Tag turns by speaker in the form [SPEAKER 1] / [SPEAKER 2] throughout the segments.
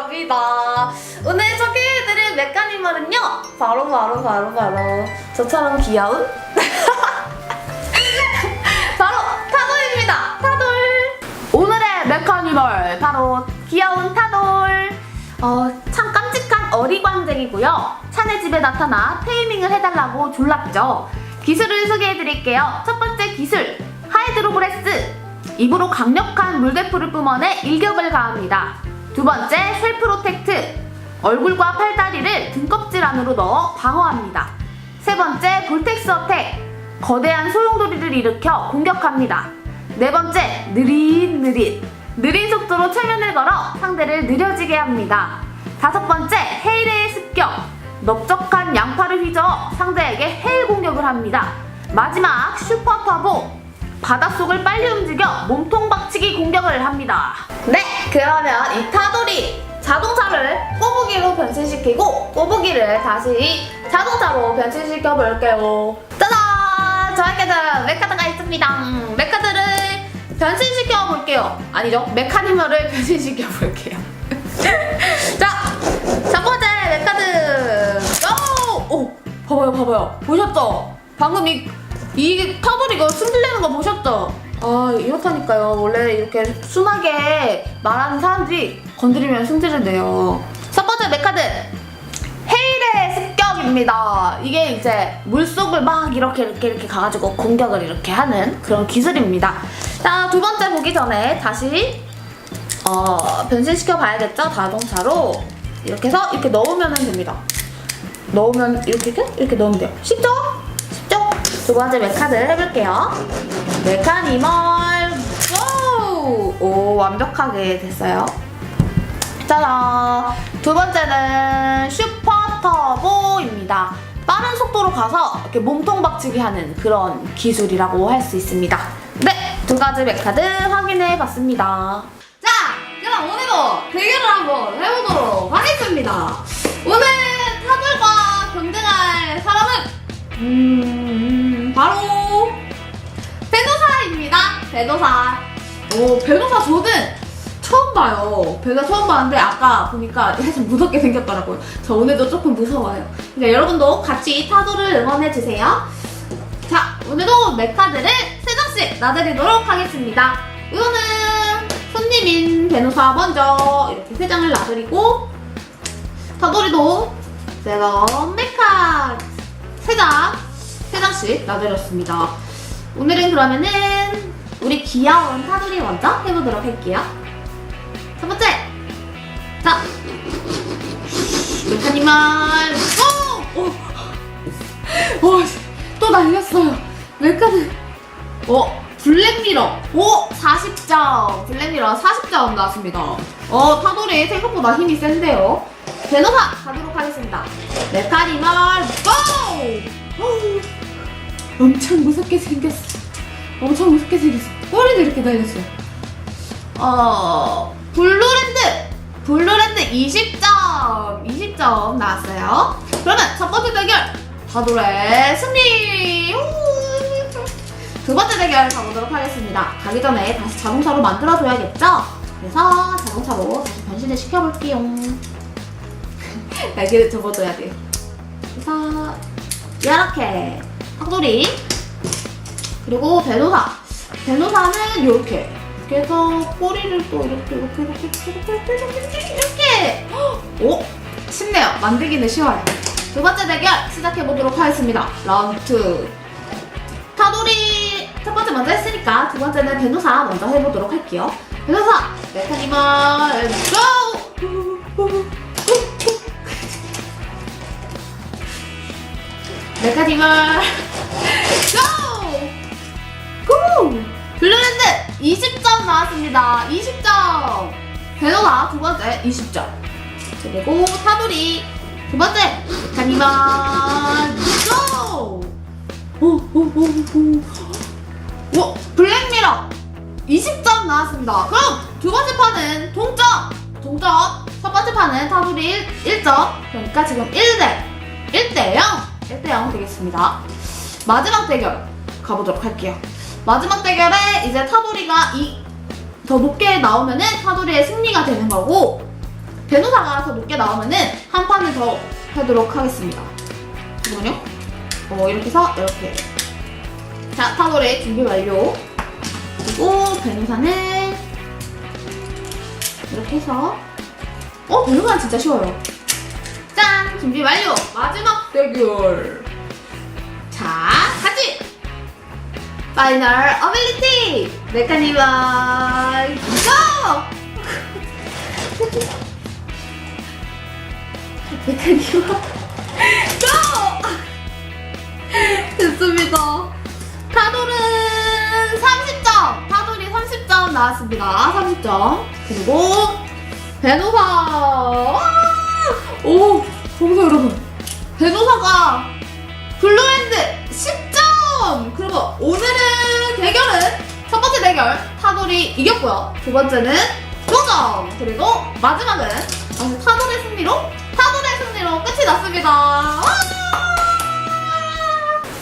[SPEAKER 1] 반갑습니다. 오늘 소개해드릴 메카니멀은요. 바로 바로 바로 바로 저처럼 귀여운 바로 타돌입니다. 타돌. 오늘의 메카니멀 바로 귀여운 타돌. 어, 참 깜찍한 어리광쟁이고요. 찬의 집에 나타나 테이밍을 해달라고 졸랐죠. 기술을 소개해드릴게요. 첫 번째 기술 하이드로브레스. 입으로 강력한 물대포를 뿜어내 일격을 가합니다. 두 번째 쉘 프로텍트. 얼굴과 팔다리를 등껍질 안으로 넣어 방어합니다. 세 번째 볼텍스 어택. 거대한 소용돌이를 일으켜 공격합니다. 네 번째 느릿느릿. 느린 속도로 최면을 걸어 상대를 느려지게 합니다. 다섯 번째 헤일의 습격. 넓적한 양팔을 휘저어 상대에게 헤일 공격을 합니다. 마지막 슈퍼 터보. 바닷속을 빨리 움직여 몸통 박치기 공격을 합니다. 네, 그러면 이 타돌이 자동차를 꼬부기로 변신시키고 꼬부기를 다시 자동차로 변신시켜 볼게요. 짜잔! 저에게는 메카드가 있습니다. 음, 메카드를 변신시켜 볼게요. 아니죠? 메카니멀을 변신시켜 볼게요. 자, 첫 번째 메카드. 고! 오, 봐봐요, 봐봐요. 보셨죠? 방금 이, 이 타돌이가 숨들리는 거 보셨죠? 아, 이렇다니까요. 원래 이렇게 순하게 말하는 사람들이 건드리면 승질을 첫 번째 메카드. 헤일의 습격입니다. 이게 이제 물속을 막 이렇게 이렇게 이렇게 가가지고 공격을 이렇게 하는 그런 기술입니다. 자, 두 번째 보기 전에 다시 어, 변신시켜 봐야겠죠? 자동차로 이렇게 해서 이렇게 넣으면 됩니다. 넣으면 이렇게 이렇게, 이렇게 넣으면 돼요. 쉽죠? 두 번째 메카드 해볼게요. 메카니멀 고! 오 완벽하게 됐어요. 짜잔! 두 번째는 슈퍼 터보입니다. 빠른 속도로 가서 이렇게 몸통 박치기 하는 그런 기술이라고 할 수 있습니다. 네, 두 가지 메카드 확인해 봤습니다. 자, 그럼 오늘도 대결을 한번 해보도록 하겠습니다. 오늘 타돌과 경쟁할 사람은 음, 배도사. 오, 배도사 저는 처음 봐요. 배가 처음 봤는데 아까 보니까 살짝 무섭게 생겼더라고요. 저 오늘도 조금 무서워요. 그러니까 여러분도 같이 타도를 응원해주세요. 자, 오늘도 메카드를 세 장씩 놔드리도록 하겠습니다. 이거는 손님인 변호사 먼저 이렇게 세 장을 놔드리고 타도리도 제가 메카 세 장, 세 장씩 놔드렸습니다. 오늘은 그러면은 우리 귀여운 타돌이 먼저 해보도록 할게요. 첫 번째! 자! 메카니멀 고! 오! 오! 또 날렸어요. 메카드. 어, 블랙미러. 오! 40점. 블랙미러 40점 나왔습니다. 어, 타돌이 생각보다 힘이 센데요. 베노사 가도록 하겠습니다. 메카니멀 고! 오! 엄청 무섭게 생겼어. 엄청 무섭게 생겼어. 꼬리도 이렇게 달렸어요. 어, 블루랜드! 블루랜드 20점! 20점 나왔어요. 그러면 첫 번째 대결! 다돌의 승리! 우! 두 번째 대결 가보도록 하겠습니다. 가기 전에 다시 자동차로 만들어줘야겠죠? 그래서 자동차로 다시 변신을 시켜볼게요. 날개를 접어줘야 돼요. 그래서 이렇게 탁돌이 그리고 배노사. 배노사는 이렇게. 이렇게 해서 꼬리를 또 이렇게 이렇게 이렇게 이렇게 이렇게 이렇게 이렇게 오! 쉽네요. 만들기는 쉬워요. 두 번째 대결 시작해 보도록 하겠습니다. 라운드 2 타돌이 첫 번째 먼저 했으니까 두 번째는 배노사 먼저 해보도록 할게요. 배노사! 메카니멀 고! 메카니멀 20점 나왔습니다. 20점. 베노나 두 번째 20점. 그리고 타돌이 두 번째 메카니멀 고! 오오오오 오, 블랙미러 20점 나왔습니다. 그럼 두 번째 판은 동점! 동점! 첫 번째 판은 타돌이 1, 점 그러니까 지금 1대 1대 0! 1대 0 되겠습니다. 마지막 대결 가보도록 할게요. 마지막 대결에 이제 타돌이가 이 더 높게 나오면은 타돌이의 승리가 되는 거고 변호사가 더 높게 나오면은 한 판을 더 하도록 하겠습니다. 잠깐만요. 어, 이렇게 해서 이렇게. 자, 타돌의 준비 완료. 그리고 변호사는 이렇게 해서 어, 변호사는 진짜 쉬워요. 짠! 준비 완료! 마지막 대결! 자! 파이널 어빌리티! 메카니멀 고! 메카니멀 고! 됐습니다. 타돌은 30점! 타돌이 30점 나왔습니다. 30점. 그리고! 와! 오! 보세요 여러분. 변호사가 블루핸드 10 점! 그러면 오늘은 대결은 첫 번째 대결 타돌이 이겼고요. 두 번째는 5점! 그리고 마지막은 다시 타돌의 승리로 타돌의 승리로 끝이 났습니다. 와!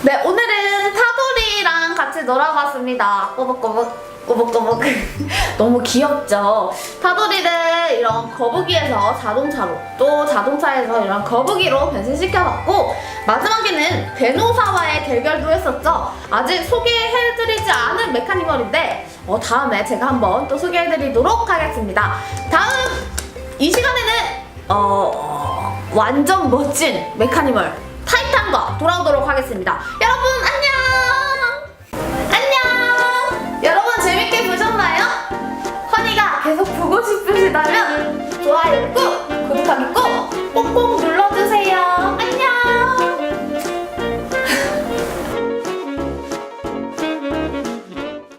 [SPEAKER 1] 네, 오늘은 타돌이랑 같이 놀아봤습니다. 꼬북꼬북, 꼬북꼬북. 너무 귀엽죠? 타돌이를 이런 거북이에서 자동차로, 또 자동차에서 이런 거북이로 변신시켜봤고, 마지막에는 변호사와의 대결도 했었죠? 아직 소개해드리지 않은 메카니멀인데, 어, 다음에 제가 한번 또 소개해드리도록 하겠습니다. 다음, 이 시간에는, 어, 완전 멋진 메카니멀 타이탄과 돌아오도록 하겠습니다. 싶으시다면 좋아요 꾹, 구독하기 꾹, 꼭꼭